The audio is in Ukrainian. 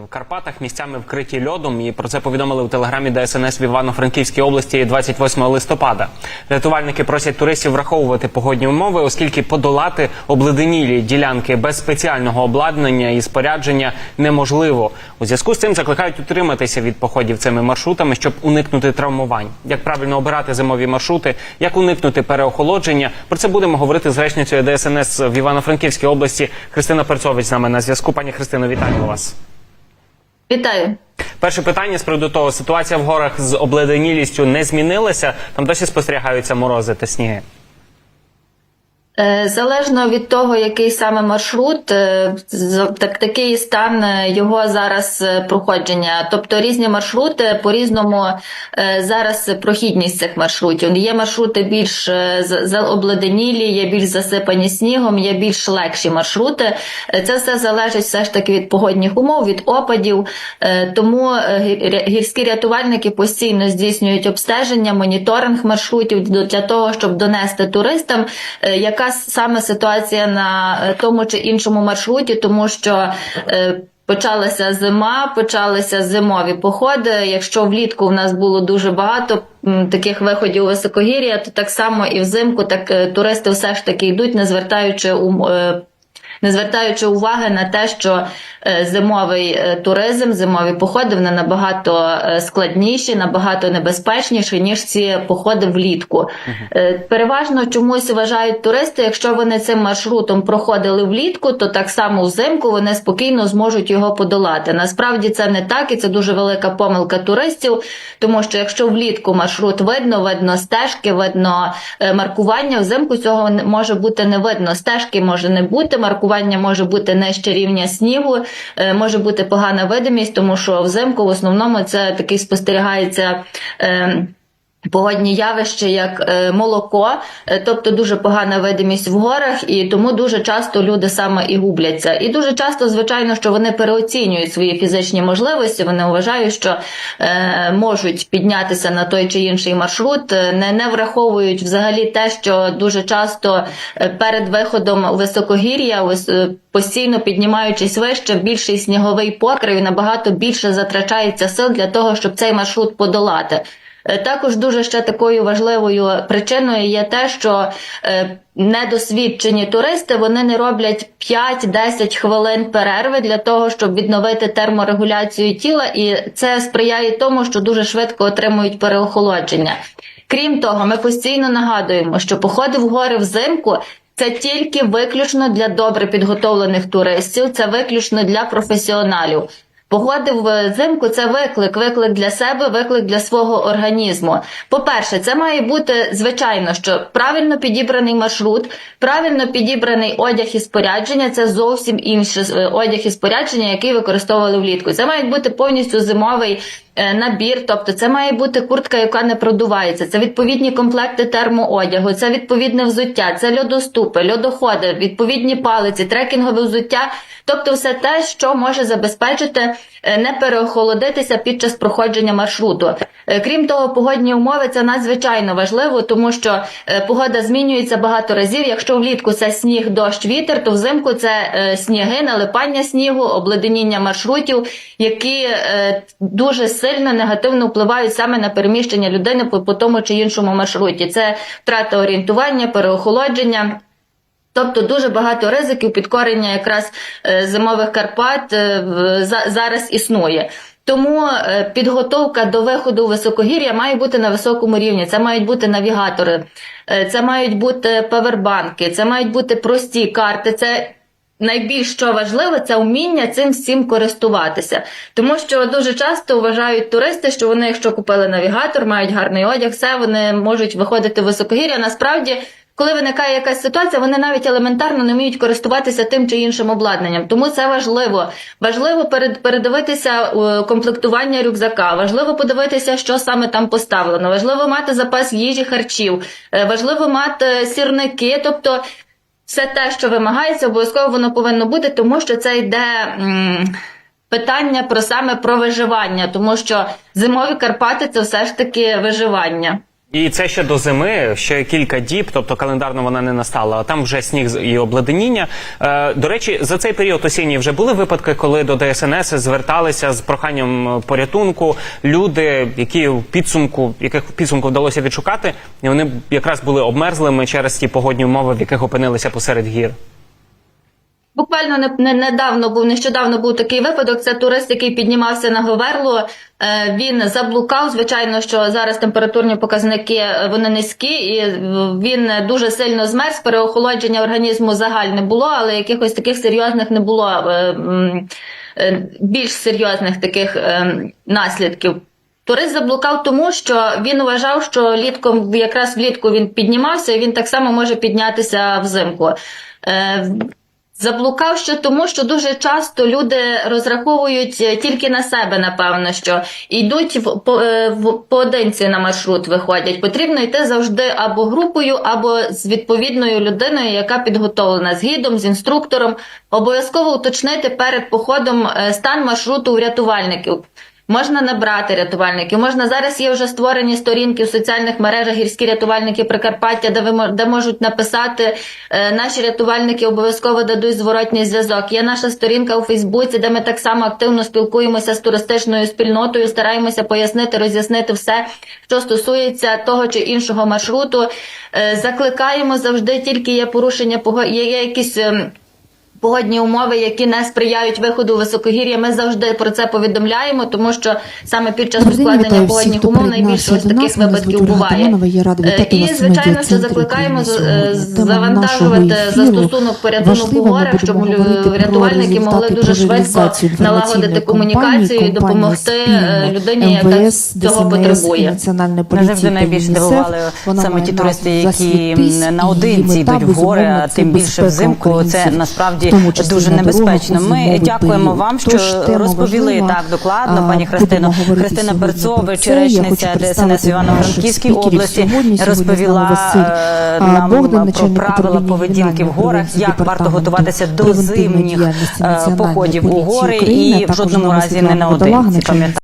в Карпатах місцями вкриті льодом. І про це повідомили у телеграмі ДСНС в Івано-Франківській області 28 листопада. Рятувальники просять туристів враховувати погодні умови, оскільки подолати обледенілі ділянки без спеціального обладнання і спорядження неможливо. У зв'язку з цим закликають утриматися від походів цими маршрутами, щоб уникнути травмувань. Як правильно обирати зимові маршрути, як уникнути переохолодження. Про це будемо говорити з речницею ДСНС в Івано-Франківській області. Христина Перцович з нами на зв'язку. Пані Христино, вітаю вас. Вітаю. Перше питання з приводу того, ситуація в горах з обледенілістю не змінилася. Там досі спостерігаються морози та сніги. Е, Залежно від того, який саме маршрут, е, так, такий стан е, його зараз проходження. Тобто різні маршрути по-різному е, зараз прохідність цих маршрутів. Є маршрути більш обледенілі, є більш засипані снігом, є більш легші маршрути. Це все залежить все ж таки від погодних умов, від опадів. Тому гірські рятувальники постійно здійснюють обстеження, моніторинг маршрутів для того, щоб донести туристам, е, саме ситуація на е, тому чи іншому маршруті, тому що. е, Почалася зима, почалися зимові походи. Якщо влітку в нас було дуже багато таких виходів у високогір'я, то так само і взимку так е, туристи все ж таки йдуть, не звертаючи у не звертаючи уваги на те, що зимовий е, туризм, зимові походи вони набагато е, складніші, набагато небезпечніші, ніж ці походи влітку. Е, Переважно чомусь вважають туристи, якщо вони цим маршрутом проходили влітку, то так само взимку вони спокійно зможуть його подолати. Насправді це не так, і це дуже велика помилка туристів, тому що якщо влітку маршрут видно, видно стежки, видно е, маркування, взимку цього може бути не видно. Стежки може не бути, маркування може бути нижче рівня снігу, е, може бути погана видимість, тому що взимку в основному це такий спостерігається. Погодні явища, як е, молоко, е, тобто дуже погана видимість в горах, і тому дуже часто люди саме і губляться. І дуже часто, звичайно, що вони переоцінюють свої фізичні можливості. Вони вважають, що е, можуть піднятися на той чи інший маршрут, е, не, не враховують взагалі те, що дуже часто перед виходом у високогір'я, постійно піднімаючись вище, більший сніговий покрив набагато більше затрачається сил для того, щоб цей маршрут подолати. Е, Також дуже ще такою важливою причиною є те, що е, недосвідчені туристи вони не роблять 5-10 хвилин перерви для того, щоб відновити терморегуляцію тіла, і це сприяє тому, що дуже швидко отримують переохолодження. Крім того, ми постійно нагадуємо, що походи в гори взимку. Це тільки виключно для добре підготовлених туристів, це виключно для професіоналів. Погоди взимку це виклик, виклик для себе, виклик для свого організму. По-перше, це має бути звичайно, що правильно підібраний маршрут, правильно підібраний одяг і спорядження це зовсім інше е, одяг і спорядження, який використовували влітку. Це має бути повністю зимовий е, набір, тобто це має бути куртка, яка не продувається. Це відповідні комплекти термоодягу, це відповідне взуття, це льодоступи, льодоходи, відповідні палиці, трекінгове взуття. Тобто, все те, що може забезпечити е, не переохолодитися під час проходження маршруту. Е, Крім того, погодні умови це надзвичайно важливо, тому що е, погода змінюється багато разів. Якщо влітку це сніг, дощ, вітер, то взимку це е, сніги, налипання снігу, обледеніння маршрутів, які е, дуже сильно негативно впливають саме на переміщення людини по, по тому чи іншому маршруті. Це втрата орієнтування, переохолодження. Тобто дуже багато ризиків підкорення якраз е, зимових Карпат е, зараз існує. Тому е, підготовка до виходу у високогір'я має бути на високому рівні. Це мають бути навігатори, це мають бути павербанки, це мають бути прості карти. Це найбільш що важливе це вміння цим всім користуватися. Тому що дуже часто вважають туристи, що вони, якщо купили навігатор, мають гарний одяг, все вони можуть виходити в високогір'я. Насправді. Коли виникає якась ситуація, вони навіть елементарно не вміють користуватися тим чи іншим обладнанням. Тому це важливо. Важливо перед, передивитися е, комплектування рюкзака, важливо подивитися, що саме там поставлено. Важливо мати запас їжі, харчів, е, важливо мати сірники, тобто все те, що вимагається, обов'язково воно повинно бути, тому що це йде. м, Питання про саме про виживання, тому що зимові Карпати це все ж таки виживання. І це ще до зими, ще кілька діб, тобто календарно вона не настала, а там вже сніг і обледеніння. Е, до речі, за цей період осінній вже були випадки, коли до ДСНС зверталися з проханням е, порятунку люди, які в підсумку, яких в підсумку вдалося відшукати, і вони якраз були обмерзлими через ті погодні умови, в яких опинилися посеред гір. Буквально не, не недавно був нещодавно був такий випадок. Це турист, який піднімався на Говерло. Е, він заблукав. Звичайно, що зараз температурні показники е, вони низькі, і е, він дуже сильно змерз. Переохолодження організму загаль не було, але якихось таких серйозних не було більш серйозних таких наслідків. Турист заблукав тому, що він вважав, що літком якраз влітку він піднімався, і він так само може піднятися взимку. Заблукав ще тому, що дуже часто люди розраховують е, тільки на себе, напевно, що йдуть в, по, е, в поодинці на маршрут, виходять. Потрібно йти завжди або групою, або з відповідною людиною, яка підготовлена з гідом, з інструктором. Обов'язково уточнити перед походом е, стан маршруту у рятувальників. Можна набрати рятувальників. Можна зараз є вже створені сторінки в соціальних мережах гірські рятувальники Прикарпаття, де ви де можуть написати е, наші рятувальники обов'язково дадуть зворотній зв'язок. Є наша сторінка у Фейсбуці, де ми так само активно спілкуємося з туристичною спільнотою, стараємося пояснити, роз'яснити все, що стосується того чи іншого маршруту. Е, закликаємо завжди, тільки є порушення є, є якісь. Погодні умови, які не сприяють виходу високогір'я, ми завжди про це повідомляємо, тому що саме під час ускладнення погодних умов найбільше ось таких випадків буває. Е, І звичайно, що закликаємо завантажувати застосунок порятунок у горах, щоб рятувальники могли дуже швидко налагодити комунікацію і допомогти е, людині, яка МВС, цього потребує. Поліції завжди найбільше дивували саме ті туристи, які наодинці йдуть в гори, а тим більше взимку. Це українців, насправді тому дуже на небезпечно. Ми дякуємо період. вам, що тема розповіли важлива. так докладно, А, пані говорити Христина сьогодні Перцова, про це. Я черечниця хочу ДСНС Івано-Франківській області. Сьогодні- розповіла нам Богдан, про правила поведінки в горах, як варто готуватися до зимніх е, походів у гори і в жодному разі не начальник Пам'ятаємо.